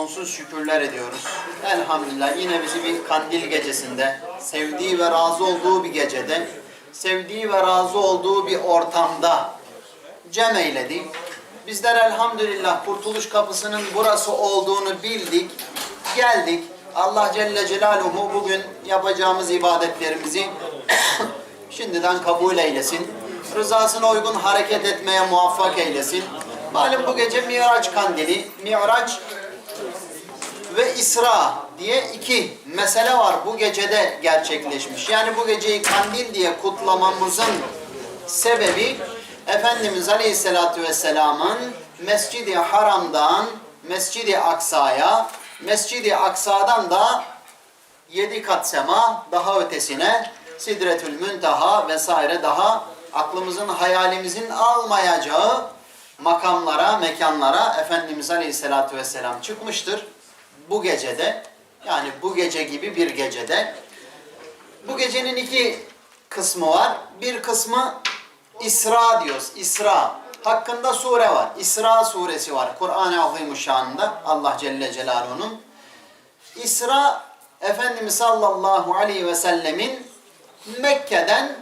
Sonsuz şükürler ediyoruz. Elhamdülillah yine bizi bir kandil gecesinde, sevdiği ve razı olduğu bir gecede, sevdiği ve razı olduğu bir ortamda cem eyledi. Bizler elhamdülillah kurtuluş kapısının burası olduğunu bildik, geldik. Allah Celle Celaluhu bugün yapacağımız ibadetlerimizi şimdiden kabul eylesin. Rızasına uygun hareket etmeye muvaffak eylesin. Malum bu gece Miraç kandili, Miraç ve İsra diye iki mesele var bu gecede gerçekleşmiş. Yani bu geceyi kandil diye kutlamamızın sebebi Efendimiz Aleyhisselatü Vesselam'ın Mescid-i Haram'dan Mescid-i Aksa'ya, Mescid-i Aksa'dan da yedi kat sema daha ötesine Sidretül Münteha vesaire daha aklımızın hayalimizin almayacağı makamlara, mekanlara Efendimiz Aleyhisselatü Vesselam çıkmıştır. Bu gecede yani bu gece gibi bir gecede bu gecenin iki kısmı var. Bir kısmı İsra diyoruz. İsra. Hakkında sure var. İsra suresi var. Kur'an-ı Azimuşşan'da Allah Celle Celaluhu'nun. İsra Efendimiz sallallahu aleyhi ve sellemin Mekke'den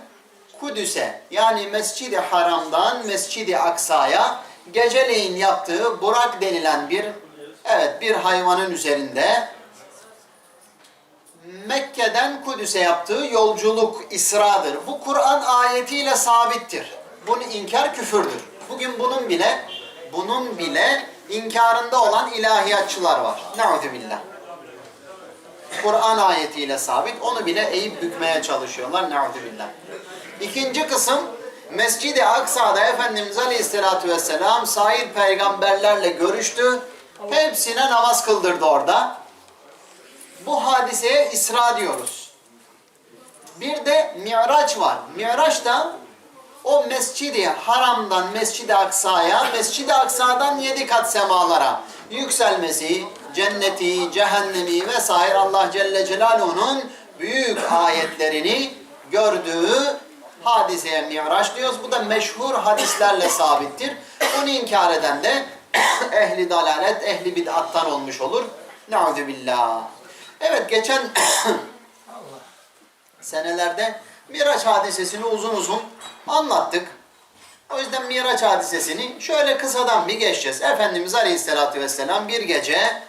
Kudüs'e yani Mescid-i Haram'dan Mescid-i Aksa'ya geceleyin yaptığı Burak denilen bir evet bir hayvanın üzerinde Mekke'den Kudüs'e yaptığı yolculuk İsra'dır. Bu Kur'an ayetiyle sabittir. Bunu inkar küfürdür. Bugün bunun bile bunun bile inkarında olan ilahiyatçılar var. Neuzübillah. Kur'an ayetiyle sabit. Onu bile eğip bükmeye çalışıyorlar. Neuzübillah. İkinci kısım Mescid-i Aksa'da Efendimiz Aleyhisselatü Vesselam sair peygamberlerle görüştü. Hepsine namaz kıldırdı orada. Bu hadiseye İsra diyoruz. Bir de Miraç var. Miraç da o Mescid-i Haram'dan Mescid-i Aksa'ya, Mescid-i Aksa'dan yedi kat semalara yükselmesi, cenneti, cehennemi vesaire Allah Celle Celaluhu'nun büyük ayetlerini gördüğü hadiseye Miraç diyoruz. Bu da meşhur hadislerle sabittir. Bunu inkar eden de ehli dalalet, ehli bid'attan olmuş olur. Nauzubillah. Evet geçen senelerde Miraç hadisesini uzun uzun anlattık. O yüzden Miraç hadisesini şöyle kısadan bir geçeceğiz. Efendimiz Aleyhisselatü Vesselam bir gece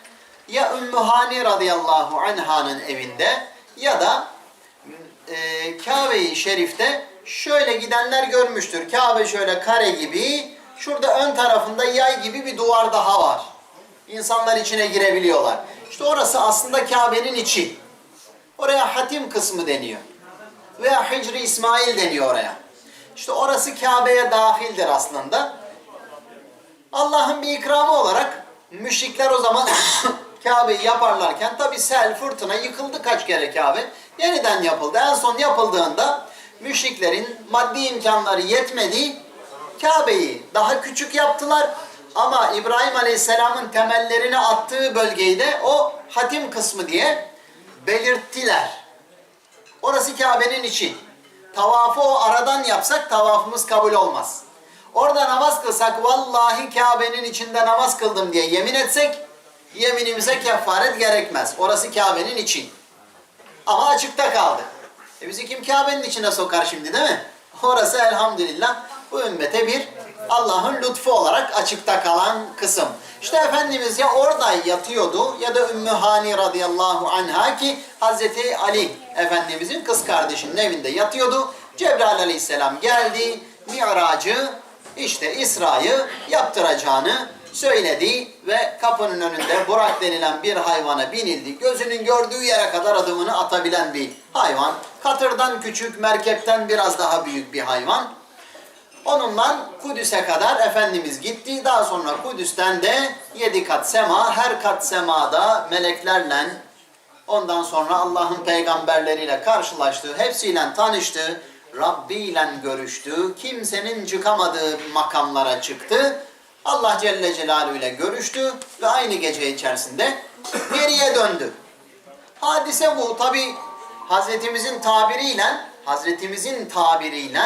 ya Ümmü Hani radıyallahu anh'ın evinde ya da e, Kabe-i Şerif'te şöyle gidenler görmüştür. Kabe şöyle kare gibi, şurada ön tarafında yay gibi bir duvar daha var. İnsanlar içine girebiliyorlar. İşte orası aslında Kabe'nin içi. Oraya hatim kısmı deniyor. Veya Hicri İsmail deniyor oraya. İşte orası Kabe'ye dahildir aslında. Allah'ın bir ikramı olarak müşrikler o zaman Kabe'yi yaparlarken tabi sel, fırtına yıkıldı kaç kere Kabe. Yeniden yapıldı. En son yapıldığında müşriklerin maddi imkanları yetmedi. Kabe'yi daha küçük yaptılar. Ama İbrahim Aleyhisselam'ın temellerini attığı bölgeyi de o hatim kısmı diye belirttiler. Orası Kabe'nin içi. Tavafı o aradan yapsak tavafımız kabul olmaz. Orada namaz kılsak vallahi Kabe'nin içinde namaz kıldım diye yemin etsek yeminimize kefaret gerekmez. Orası Kabe'nin içi. Ama açıkta kaldı. E bizi kim Kabe'nin içine sokar şimdi değil mi? Orası elhamdülillah bu ümmete bir Allah'ın lütfu olarak açıkta kalan kısım. İşte Efendimiz ya orada yatıyordu ya da Ümmü Hani radıyallahu anha ki Hazreti Ali Efendimizin kız kardeşinin evinde yatıyordu. Cebrail aleyhisselam geldi. Mi'racı işte İsra'yı yaptıracağını söyledi ve kapının önünde Burak denilen bir hayvana binildi. Gözünün gördüğü yere kadar adımını atabilen bir hayvan. Katırdan küçük, merkepten biraz daha büyük bir hayvan. Onunla Kudüs'e kadar Efendimiz gitti. Daha sonra Kudüs'ten de yedi kat sema, her kat semada meleklerle ondan sonra Allah'ın peygamberleriyle karşılaştı. Hepsiyle tanıştı. Rabbi ile görüştü. Kimsenin çıkamadığı makamlara çıktı. Allah Celle Celaluhu ile görüştü ve aynı gece içerisinde geriye döndü. Hadise bu. Tabi Hazretimizin tabiriyle Hazretimizin tabiriyle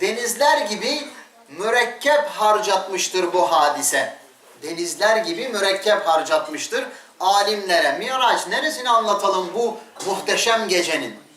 denizler gibi mürekkep harcatmıştır bu hadise. denizler gibi mürekkep harcatmıştır alimlere. Miraç neresini anlatalım bu muhteşem gecenin?